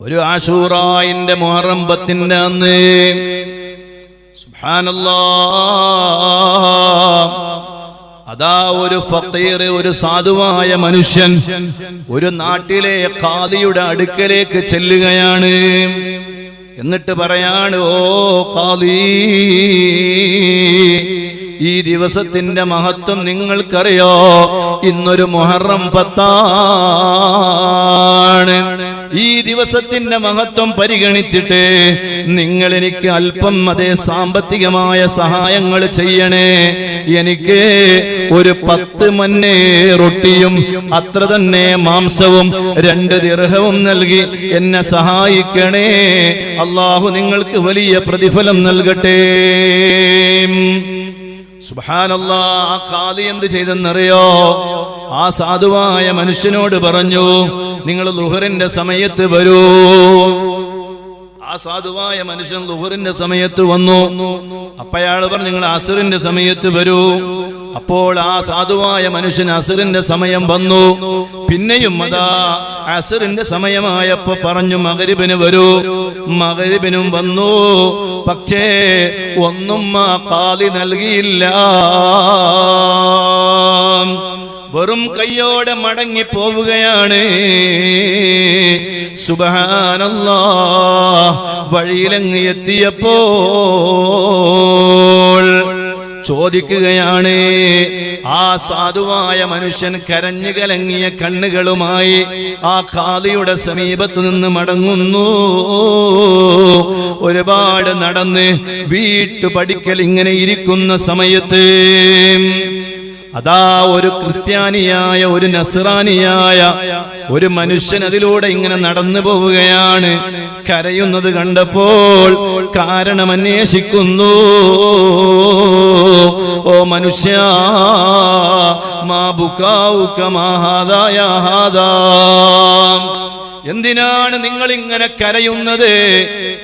ഒരു ആശൂറായിന്റെ മുഹറം പത്തിന്റെ അന്ന്. സുബ്ഹാനല്ലാ. അതാ ഒരു ഫക്കീർ ഒരു സാധുവായ മനുഷ്യൻ ഒരു നാട്ടിലെ കാലിയുടെ അടുക്കലേക്ക് ചെല്ലുകയാണ്. എന്നിട്ട് പറയാണ് ഓ കാലി ഈ ദിവസത്തിന്റെ മഹത്വം നിങ്ങൾക്കറിയോ? ഇന്നൊരു മുഹറം പത്താണ്. ഈ ദിവസത്തിന്റെ മഹത്വം പരിഗണിച്ചിട്ട് നിങ്ങൾ എനിക്ക് അല്പം അതേ സാമ്പത്തികമായ സഹായങ്ങൾ ചെയ്യണേ. എനിക്ക് ഒരു പത്ത് മന്നേ റൊട്ടിയും അത്ര തന്നെ മാംസവും രണ്ട് ദിർഹവും നൽകി എന്നെ സഹായിക്കണേ. അള്ളാഹു നിങ്ങൾക്ക് വലിയ പ്രതിഫലം നൽകട്ടെ. സുബാനല്ലാ ആ കാലി എന്ത് ചെയ്തെന്നറിയോ? ആ സാധുവായ മനുഷ്യനോട് പറഞ്ഞു നിങ്ങൾ ലുഹറിന്റെ സമയത്ത് വരൂ. ആ സാധുവായ മനുഷ്യൻ ലുഹറിന്റെ സമയത്ത് വന്നു. അപ്പയാൾ പറഞ്ഞു നിങ്ങൾ അസുറിന്റെ സമയത്ത് വരൂ. അപ്പോൾ ആ സാധുവായ മനുഷ്യൻ അസുറിന്റെ സമയം വന്നു. പിന്നെയും അതാ അസുറിന്റെ സമയമായപ്പോ പറഞ്ഞു മകരിബിന് വരൂ. മകരിബിനും വന്നു. പക്ഷേ ഒന്നും ആ കാലി നൽകിയില്ല. വെറും കയ്യോടെ മടങ്ങി പോവുകയാണ്. സുബഹാനല്ലാ വഴിയിലങ്ങ് എത്തിയപ്പോൾ ചോദിക്കുകയാണ് ആ സാധുവായ മനുഷ്യൻ കരഞ്ഞു കലങ്ങിയ കണ്ണുകളുമായി ആ കാതിയുടെ സമീപത്ത് നിന്ന് മടങ്ങുന്നു. ഒരുപാട് നടന്ന് വീട്ടു പഠിക്കൽ ഇങ്ങനെ ഇരിക്കുന്ന സമയത്ത് അതാ ഒരു ക്രിസ്ത്യാനിയായ ഒരു നസ്രാനിയായ ഒരു മനുഷ്യൻ അതിലൂടെ ഇങ്ങനെ നടന്നു പോവുകയാണ്. കരയുന്നത് കണ്ടപ്പോൾ കാരണം അന്വേഷിക്കുന്നു. ഓ മനുഷ്യ മാ മാഹാദായ എന്തിനാണ് നിങ്ങൾ ഇങ്ങനെ കരയുന്നത്?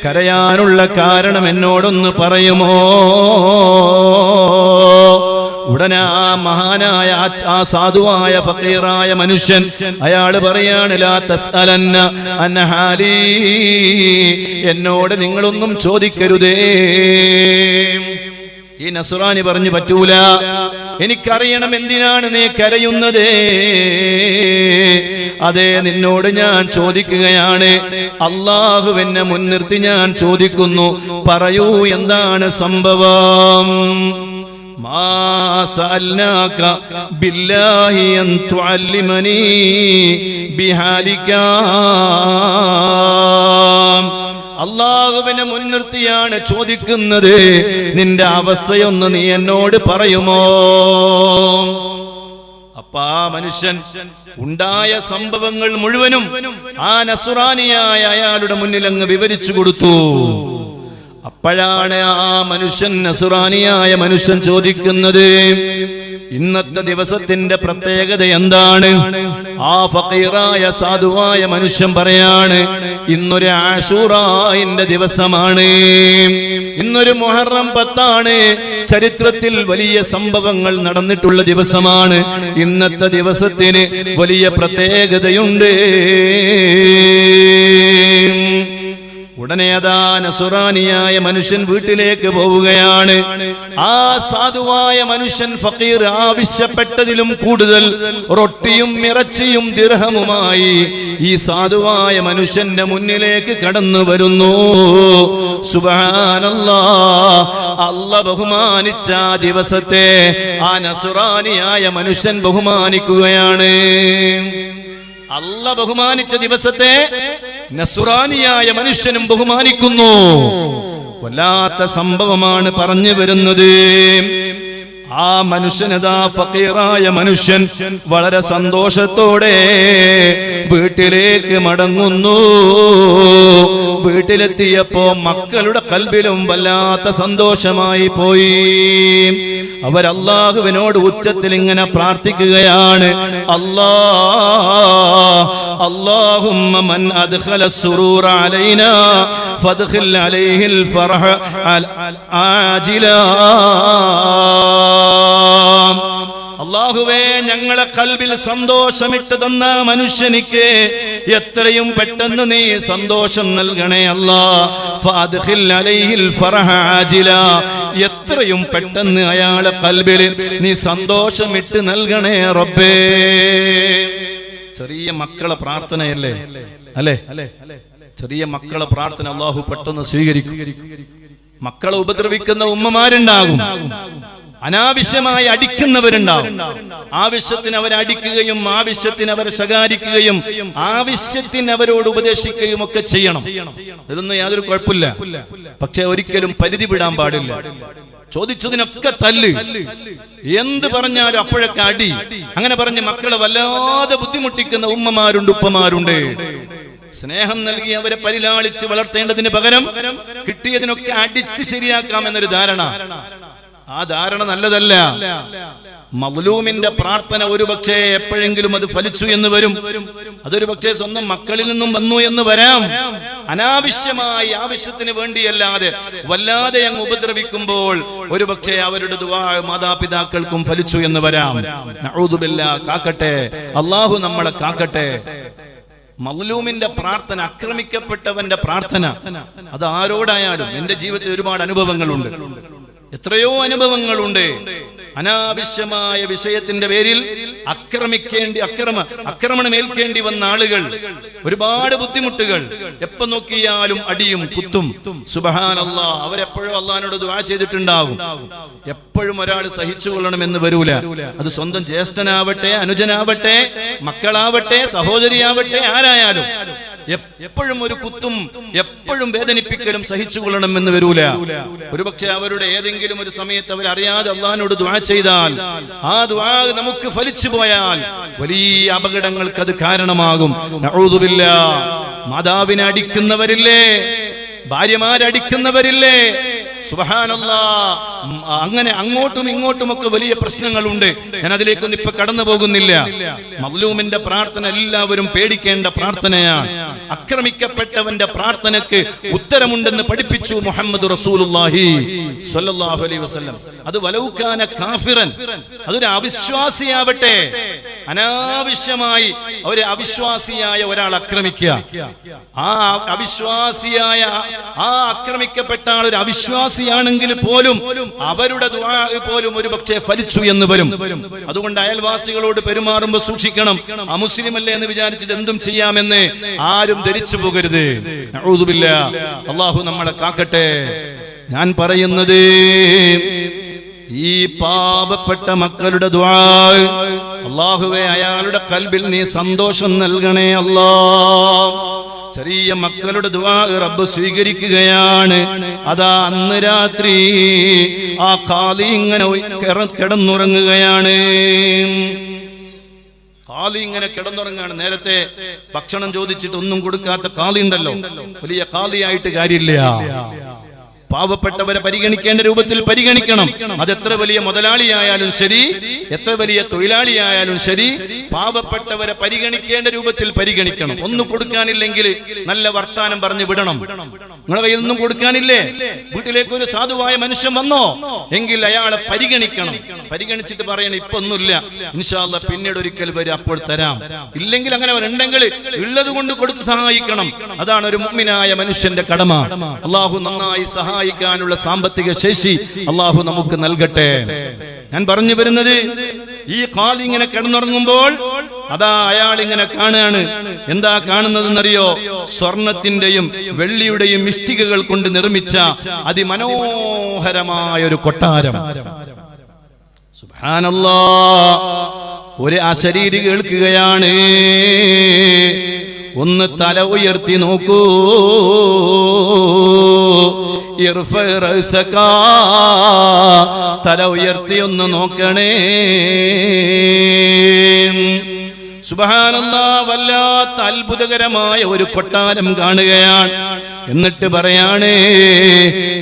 കരയാനുള്ള കാരണം എന്നോടൊന്ന് പറയുമോ? ഉടനെ ആ മഹാനായ ആ- സാധുവായ ഫക്കീറായ മനുഷ്യൻ അയാൾ പറയാണ് എന്നോട് നിങ്ങളൊന്നും ചോദിക്കരുതേ. ഈ നസുറാനി പറഞ്ഞു പറ്റൂല. എനിക്കറിയണം എന്തിനാണ് നീ കരയുന്നത്? അതെ നിന്നോട് ഞാൻ ചോദിക്കുകയാണ്. അള്ളാഹു എന്നെ മുൻനിർത്തി ഞാൻ ചോദിക്കുന്നു. പറയൂ എന്താണ് സംഭവം? ما سألناك بالله أن تعلمني بحالك അള്ളാഹുവിനെ മുൻനിർത്തിയാണ് ചോദിക്കുന്നത് നിന്റെ അവസ്ഥയൊന്ന് നീ എന്നോട് പറയുമോ അപ്പ ആ മനുഷ്യൻ ഉണ്ടായ സംഭവങ്ങൾ മുഴുവനും ആ നസുറാനിയായ അയാളുടെ മുന്നിൽ അങ്ങ് വിവരിച്ചു കൊടുത്തു അപ്പോഴാണ് ആ മനുഷ്യൻ നസുറാനിയായ മനുഷ്യൻ ചോദിക്കുന്നത് ഇന്നത്തെ ദിവസത്തിന്റെ പ്രത്യേകത എന്താണ്? ആ ഫക്കീറായ സാധുവായ മനുഷ്യൻ പറയാണ് ഇന്നൊരു ആഷൂറായിന്റെ ദിവസമാണ്. ഇന്നൊരു മുഹറം പത്താണ്. ചരിത്രത്തിൽ വലിയ സംഭവങ്ങൾ നടന്നിട്ടുള്ള ദിവസമാണ്. ഇന്നത്തെ ദിവസത്തിന് വലിയ പ്രത്യേകതയുണ്ട്. ഉടനെ അതാ നസുറാനിയായ മനുഷ്യൻ വീട്ടിലേക്ക് പോവുകയാണ്. ആ സാധുവായ മനുഷ്യൻ ഫക്കീർ ആവശ്യപ്പെട്ടതിലും കൂടുതൽ റൊട്ടിയും ഇറച്ചിയും ദിർഹമുമായി ഈ സാധുവായ മനുഷ്യന്റെ മുന്നിലേക്ക് കടന്നു വരുന്നു. സുബാനല്ലാ അല്ല ബഹുമാനിച്ച ദിവസത്തെ ആ നസുറാനിയായ മനുഷ്യൻ ബഹുമാനിക്കുകയാണ്. അല്ല ബഹുമാനിച്ച ദിവസത്തെ നസുറാനിയായ മനുഷ്യനും ബഹുമാനിക്കുന്നു. വല്ലാത്ത സംഭവമാണ് പറഞ്ഞു വരുന്നത്. ആ മനുഷ്യനതാ ഫക്കീറായ മനുഷ്യൻ വളരെ സന്തോഷത്തോടെ വീട്ടിലേക്ക് മടങ്ങുന്നു വീട്ടിലെത്തിയപ്പോ മക്കളുടെ കൽബിലും വല്ലാത്ത സന്തോഷമായി പോയി അവരല്ലാഹുവിനോട് ഉച്ചത്തിൽ ഇങ്ങനെ പ്രാർത്ഥിക്കുകയാണ് അല്ലാ اللهم من أدخل السرور علينا فادخل عليه الفرح عاجلا ഞങ്ങളെ കൽവിൽ സന്തോഷമിട്ട് തന്ന മനുഷ്യനിക്ക് എത്രയും പെട്ടെന്ന് നീ സന്തോഷം നൽകണേ അല്ല. എത്രയും പെട്ടെന്ന് അയാളെ കൽബിൽ നീ സന്തോഷമിട്ട് നൽകണേ റബ്ബേ. ചെറിയ മക്കളെ പ്രാർത്ഥനയല്ലേ? അല്ലേ? ചെറിയ മക്കളെ പ്രാർത്ഥന അള്ളാഹു പെട്ടെന്ന് സ്വീകരിക്കും. മക്കളെ ഉപദ്രവിക്കുന്ന ഉമ്മമാരുണ്ടാകും. അനാവശ്യമായി അടിക്കുന്നവരുണ്ടാവും. ആവശ്യത്തിന് അവരെ അടിക്കുകയും ആവശ്യത്തിന് അവർ ശകാരിക്കുകയും ആവശ്യത്തിന് അവരോട് ഉപദേശിക്കുകയും ഒക്കെ ചെയ്യണം. ഇതൊന്നും യാതൊരു കുഴപ്പമില്ല. പക്ഷെ ഒരിക്കലും പരിധി വിടാൻ പാടില്ല. ചോദിച്ചതിനൊക്കെ തല്ല്. എന്ത് പറഞ്ഞാലും അപ്പോഴൊക്കെ അടി. അങ്ങനെ പറഞ്ഞ് മക്കളെ വല്ലാതെ ബുദ്ധിമുട്ടിക്കുന്ന ഉമ്മമാരുണ്ട് ഉപ്പമാരുണ്ട്. സ്നേഹം നൽകി അവരെ പരിലാളിച്ച് വളർത്തേണ്ടതിന് പകരം കിട്ടിയതിനൊക്കെ അടിച്ച് ശരിയാക്കാം എന്നൊരു ധാരണ. ആ ധാരണ നല്ലതല്ല. മദ്ലൂമിന്റെ പ്രാർത്ഥന ഒരു പക്ഷേ എപ്പോഴെങ്കിലും അത് ഫലിച്ചു എന്ന് വരും. അതൊരു പക്ഷേ സ്വന്തം മക്കളിൽ നിന്നും വന്നു എന്ന് വരാം. അനാവശ്യമായി ആവശ്യത്തിന് വേണ്ടിയല്ലാതെ വല്ലാതെ അങ്ങ് ഉപദ്രവിക്കുമ്പോൾ ഒരു പക്ഷേ അവരുടെ മാതാപിതാക്കൾക്കും ഫലിച്ചു എന്ന് വരാം. കാക്കട്ടെ. അള്ളാഹു നമ്മളെ കാക്കട്ടെ. മൗലൂമിന്റെ പ്രാർത്ഥന ആക്രമിക്കപ്പെട്ടവന്റെ പ്രാർത്ഥന അത് ആരോടായാലും എന്റെ ജീവിതത്തിൽ ഒരുപാട് അനുഭവങ്ങളുണ്ട്. എത്രയോ അനുഭവങ്ങളുണ്ട്. അനാവശ്യമായ വിഷയത്തിന്റെ പേരിൽ അക്രമിക്കേണ്ടി അക്രമ അക്രമണം ഏൽക്കേണ്ടി വന്ന ആളുകൾ ഒരുപാട് ബുദ്ധിമുട്ടുകൾ. എപ്പോ നോക്കിയാലും അടിയും കുത്തും. സുബഹാനല്ലാ അവരെപ്പോഴും അള്ളഹാനോട് ദുആ ചെയ്തിട്ടുണ്ടാവും. എപ്പോഴും ഒരാൾ സഹിച്ചുകൊള്ളണമെന്ന് വരൂല. അത് സ്വന്തം ജ്യേഷ്ഠനാവട്ടെ അനുജനാവട്ടെ മക്കളാവട്ടെ സഹോദരിയാവട്ടെ ആരായാലും. എപ്പോഴും ഒരു കുത്തും എപ്പോഴും വേദനിപ്പിക്കലും സഹിച്ചുകൊള്ളണം എന്ന് വരൂല. ഒരുപക്ഷെ അവരുടെ ഏതെങ്കിലും ഒരു സമയത്ത് അവർ അറിയാതെ അള്ളഹാനോട് ദ്വാ ചെയ്താൽ ആ ദ്വാ നമുക്ക് ഫലിച്ചു പോയാൽ വലിയ അപകടങ്ങൾക്ക് അത് കാരണമാകും. മാതാവിനെ അടിക്കുന്നവരില്ലേ? ഭാര്യമാരടിക്കുന്നവരില്ലേ അങ്ങനെ അങ്ങോട്ടും ഇങ്ങോട്ടും ഒക്കെ വലിയ പ്രശ്നങ്ങളുണ്ട്. ഞാൻ അതിലേക്കൊന്നും ഇപ്പൊ കടന്നു പോകുന്നില്ല. മവ്ലൂമിന്റെ പ്രാർത്ഥന എല്ലാവരും പേടിക്കേണ്ട പ്രാർത്ഥനയാണ്. ആക്രമിക്കപ്പെട്ടവന്റെ പ്രാർത്ഥനക്ക് ഉത്തരമുണ്ടെന്ന് പഠിപ്പിച്ചു മുഹമ്മദ് അലൈഹി വസല്ലം. അത് വലൗക്കാന കാഫിറൻ. അതൊരു അവിശ്വാസിയാവട്ടെ. അനാവശ്യമായി ഒരു അവിശ്വാസിയായ ഒരാൾ ആക്രമിക്കുക ആ അവിശ്വാസിയായ ആ ആക്രമിക്കപ്പെട്ട ആൾ ഒരു അവിശ്വാസിയാണെങ്കിൽ പോലും അവരുടെ ദുആ പോലും ഒരു പക്ഷേ ഫലിച്ചു എന്ന് വരും. അതുകൊണ്ട് അയൽവാസികളോട് പെരുമാറുമ്പോൾ സൂക്ഷിക്കണം. അമുസ്ലിം അല്ലേ എന്ന് വിചാരിച്ചിട്ട് എന്തും ചെയ്യാമെന്ന് ആരും ധരിച്ചു പോകരുത്. അള്ളാഹു നമ്മളെ കാക്കട്ടെ. ഞാൻ പറയുന്നത് ഈ പാപപ്പെട്ട മക്കളുടെ അള്ളാഹുവെ അയാളുടെ കൽബിൽ നീ സന്തോഷം നൽകണേ അല്ലാ ചെറിയ മക്കളുടെ ദുവാ റബ്ബ് സ്വീകരിക്കുകയാണ്. അതാ അന്ന് രാത്രി ആ കാലി ഇങ്ങനെ കിടന്നുറങ്ങുകയാണ്. കാലി ഇങ്ങനെ കിടന്നുറങ്ങാണ് നേരത്തെ ഭക്ഷണം ചോദിച്ചിട്ട് ഒന്നും കൊടുക്കാത്ത കാലി ഉണ്ടല്ലോ. വലിയ കാലിയായിട്ട് കാര്യമില്ല. പാവപ്പെട്ടവരെ പരിഗണിക്കേണ്ട രൂപത്തിൽ പരിഗണിക്കണം. അത് എത്ര വലിയ മുതലാളിയായാലും ശരി എത്ര വലിയ തൊഴിലാളിയായാലും ശരി പാവപ്പെട്ടവരെ പരിഗണിക്കേണ്ട രൂപത്തിൽ പരിഗണിക്കണം. ഒന്നും കൊടുക്കാനില്ലെങ്കിൽ നല്ല വർത്താനം പറഞ്ഞു വിടണം. നിങ്ങളെ കയ്യിൽ ഒന്നും കൊടുക്കാനില്ലേ? വീട്ടിലേക്ക് ഒരു സാധുവായ മനുഷ്യൻ വന്നോ? എങ്കിൽ അയാളെ പരിഗണിക്കണം. പരിഗണിച്ചിട്ട് പറയണം ഇപ്പൊ ഒന്നുമില്ല ഇൻഷാല്ല പിന്നീട് ഒരിക്കൽ വരെ അപ്പോൾ തരാം. ഇല്ലെങ്കിൽ അങ്ങനെ ഉണ്ടെങ്കിൽ ഉള്ളത് കൊണ്ട് കൊടുത്ത് സഹായിക്കണം. അതാണ് ഒരു മുഗ്മിനായ മനുഷ്യന്റെ കടമ. അള്ളാഹു നന്നായി സഹായിക്കാനുള്ള സാമ്പത്തിക ശേഷി അള്ളാഹു നമുക്ക് നൽകട്ടെ. ഞാൻ പറഞ്ഞു വരുന്നത് ഈ കാലിങ്ങനെ കിടന്നുറങ്ങുമ്പോൾ അതാ അയാൾ ഇങ്ങനെ കാണുകയാണ്. എന്താ കാണുന്നതെന്നറിയോ? സ്വർണത്തിന്റെയും വെള്ളിയുടെയും ഇഷ്ടികകൾ കൊണ്ട് നിർമ്മിച്ച അതിമനോഹരമായ ഒരു കൊട്ടാരം. സുബ്ഹാനല്ലാ. ഒരു അശരീരി കേൾക്കുകയാണ്. ഒന്ന് തല ഉയർത്തി നോക്കൂ. തല ഉയർത്തി ഒന്ന് നോക്കണേ. സുബഹാനല്ലാ വല്ലാത്ത അത്ഭുതകരമായ ഒരു കൊട്ടാരം കാണുകയാണ്. എന്നിട്ട് പറയാണ്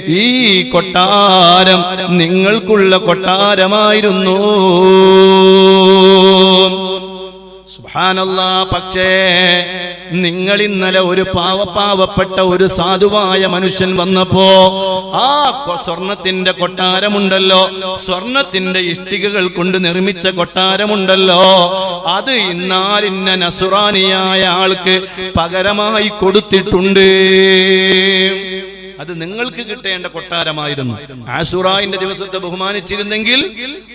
ഈ കൊട്ടാരം നിങ്ങൾക്കുള്ള കൊട്ടാരമായിരുന്നു. സുബാനല്ലാ പക്ഷേ നിങ്ങൾ ഇന്നലെ ഒരു പാവ പാവപ്പെട്ട ഒരു സാധുവായ മനുഷ്യൻ വന്നപ്പോ ആ സ്വർണത്തിന്റെ കൊട്ടാരമുണ്ടല്ലോ. സ്വർണത്തിന്റെ ഇഷ്ടികകൾ കൊണ്ട് നിർമ്മിച്ച കൊട്ടാരമുണ്ടല്ലോ. അത് ഇന്നാലിന്ന നസുറാനിയായ ആൾക്ക് പകരമായി കൊടുത്തിട്ടുണ്ട്. അത് നിങ്ങൾക്ക് കിട്ടേണ്ട കൊട്ടാരമായിരുന്നു. ആസുറായിന്റെ ദിവസത്തെ ബഹുമാനിച്ചിരുന്നെങ്കിൽ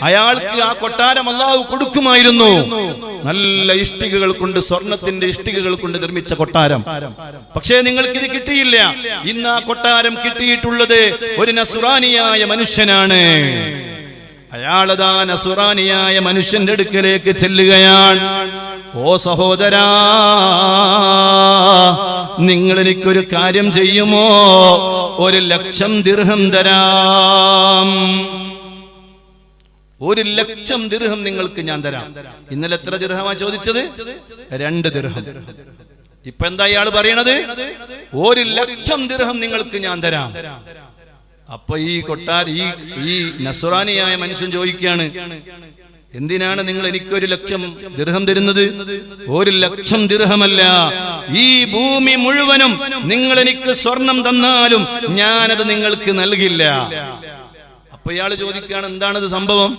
അയാൾക്ക് ആ കൊട്ടാരം അള്ളാഹു കൊടുക്കുമായിരുന്നു. നല്ല ഇഷ്ടികകൾ കൊണ്ട് സ്വർണത്തിന്റെ ഇഷ്ടികകൾ കൊണ്ട് നിർമ്മിച്ച കൊട്ടാരം. പക്ഷേ നിങ്ങൾക്ക് ഇത് കിട്ടിയില്ല. ഇന്ന് ആ കൊട്ടാരം കിട്ടിയിട്ടുള്ളത് ഒരു നസുറാനിയായ മനുഷ്യനാണ്. അയാളതാ നസുറാനിയായ മനുഷ്യന്റെ അടുക്കലേക്ക് ചെല്ലുകയാണ്. ഓ സഹോദരാ നിങ്ങൾ എനിക്കൊരു കാര്യം ചെയ്യുമോ? ഒരു ലക്ഷം ദീർഘം തരാം. ഒരു ലക്ഷം ദീർഘം നിങ്ങൾക്ക് ഞാൻ തരാം. ഇന്നലെ എത്ര ദീർഘമാ ചോദിച്ചത്? രണ്ട് ദീർഘം ഇപ്പൊ എന്താ ഇയാൾ പറയണത്? ഒരു ലക്ഷം ദീർഘം നിങ്ങൾക്ക് ഞാൻ തരാം. അപ്പൊ ഈ കൊട്ടാര ഈ ഈ നസുറാനിയായ മനുഷ്യൻ ചോദിക്കുകയാണ് എന്തിനാണ് നിങ്ങൾ എനിക്കൊരു ലക്ഷം ദിർഹം തരുന്നത്? ഒരു ലക്ഷം ദീർഘമല്ല ഈ ഭൂമി മുഴുവനും നിങ്ങൾ എനിക്ക് സ്വർണം തന്നാലും ഞാനത് നിങ്ങൾക്ക് നൽകില്ല. അപ്പൊ ഇയാൾ ചോദിക്കുകയാണ് എന്താണത് സംഭവം?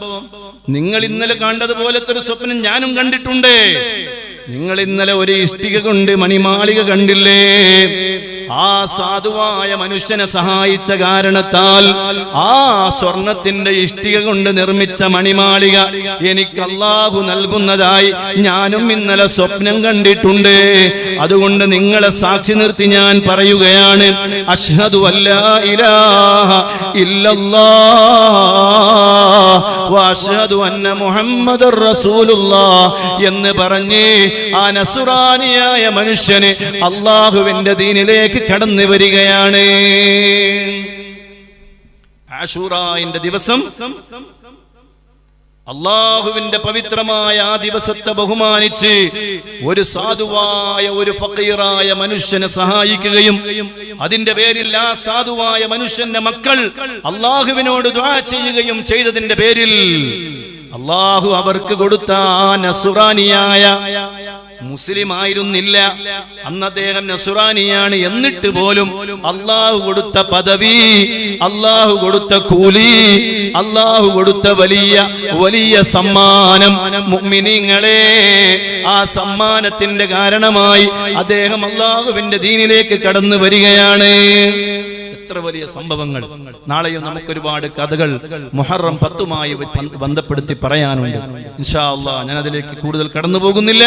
നിങ്ങൾ ഇന്നലെ കണ്ടതുപോലത്തെ ഒരു സ്വപ്നം ഞാനും കണ്ടിട്ടുണ്ട്. നിങ്ങൾ ഇന്നലെ ഒരു ഇഷ്ടിക കൊണ്ട് മണിമാളിക കണ്ടില്ലേ? ആ സാധുവായ മനുഷ്യനെ സഹായിച്ച കാരണത്താൽ ആ സ്വർണത്തിന്റെ ഇഷ്ടിക കൊണ്ട് നിർമ്മിച്ച മണിമാളിക എനിക്ക് അള്ളാഹു നൽകുന്നതായി ഞാനും ഇന്നലെ സ്വപ്നം കണ്ടിട്ടുണ്ട്. അതുകൊണ്ട് നിങ്ങളെ സാക്ഷി നിർത്തി ഞാൻ പറയുകയാണ് അഷ്ഹദു അല്ലാ ഇലാഹ ഇല്ലല്ലാഹ്. വഅഷ്ഹദു അന്ന മുഹമ്മദ് റസൂലുള്ള എന്ന് പറഞ്ഞ് ആ നസുറാനിയായ മനുഷ്യന് അള്ളാഹുവിന്റെ ദീനിലേക്ക് കടന്നു വരികയാണ്. ആഷൂറായിന്റെ ദിവസം അള്ളാഹുവിന്റെ പവിത്രമായ ആ ദിവസത്തെ ബഹുമാനിച്ച് ഒരു സാധുവായ ഒരു ഫക്കീറായ മനുഷ്യനെ സഹായിക്കുകയും അതിന്റെ പേരിൽ ആ സാധുവായ മനുഷ്യന്റെ മക്കൾ അള്ളാഹുവിനോട് ദ്വാ ചെയ്യുകയും ചെയ്തതിന്റെ പേരിൽ അള്ളാഹു അവർക്ക് കൊടുത്ത ആ നസുറാനിയായ മുസ്ലിം ആയിരുന്നില്ല അന്ന് അദ്ദേഹം നസുറാനിയാണ് എന്നിട്ട് പോലും അള്ളാഹു കൊടുത്ത പദവി അള്ളാഹു കൊടുത്ത കൂലി അള്ളാഹു കൊടുത്ത വലിയ വലിയ സമ്മാനം മുഅ്മിനീങ്ങളെ. ആ സമ്മാനത്തിന്റെ കാരണമായി അദ്ദേഹം അള്ളാഹുവിന്റെ ദീനിലേക്ക് കടന്നു വരികയാണ്. എത്ര വലിയ സംഭവങ്ങൾ. നാളെയും നമുക്ക് ഒരുപാട് കഥകൾ മുഹറം പത്തുമായി ബന്ധ- ബന്ധപ്പെടുത്തി പറയാനുണ്ട്. ഇൻഷാ അള്ളാ ഞാൻ അതിലേക്ക് കൂടുതൽ കടന്നു പോകുന്നില്ല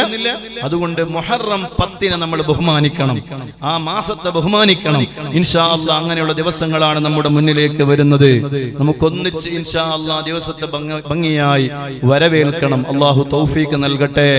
അതുകൊണ്ട് മൊഹറം പത്തിനെ നമ്മൾ ബഹുമാനിക്കണം. ആ മാസത്തെ ബഹുമാനിക്കണം. ഇൻഷാ അല്ല അങ്ങനെയുള്ള ദിവസങ്ങളാണ് നമ്മുടെ മുന്നിലേക്ക് വരുന്നത്. നമുക്കൊന്നിച്ച് ഇൻഷാ അല്ല ദിവസത്തെ ഭംഗ- ഭംഗിയായി വരവേൽക്കണം. അള്ളാഹു തൗഫീക്ക് നൽകട്ടെ.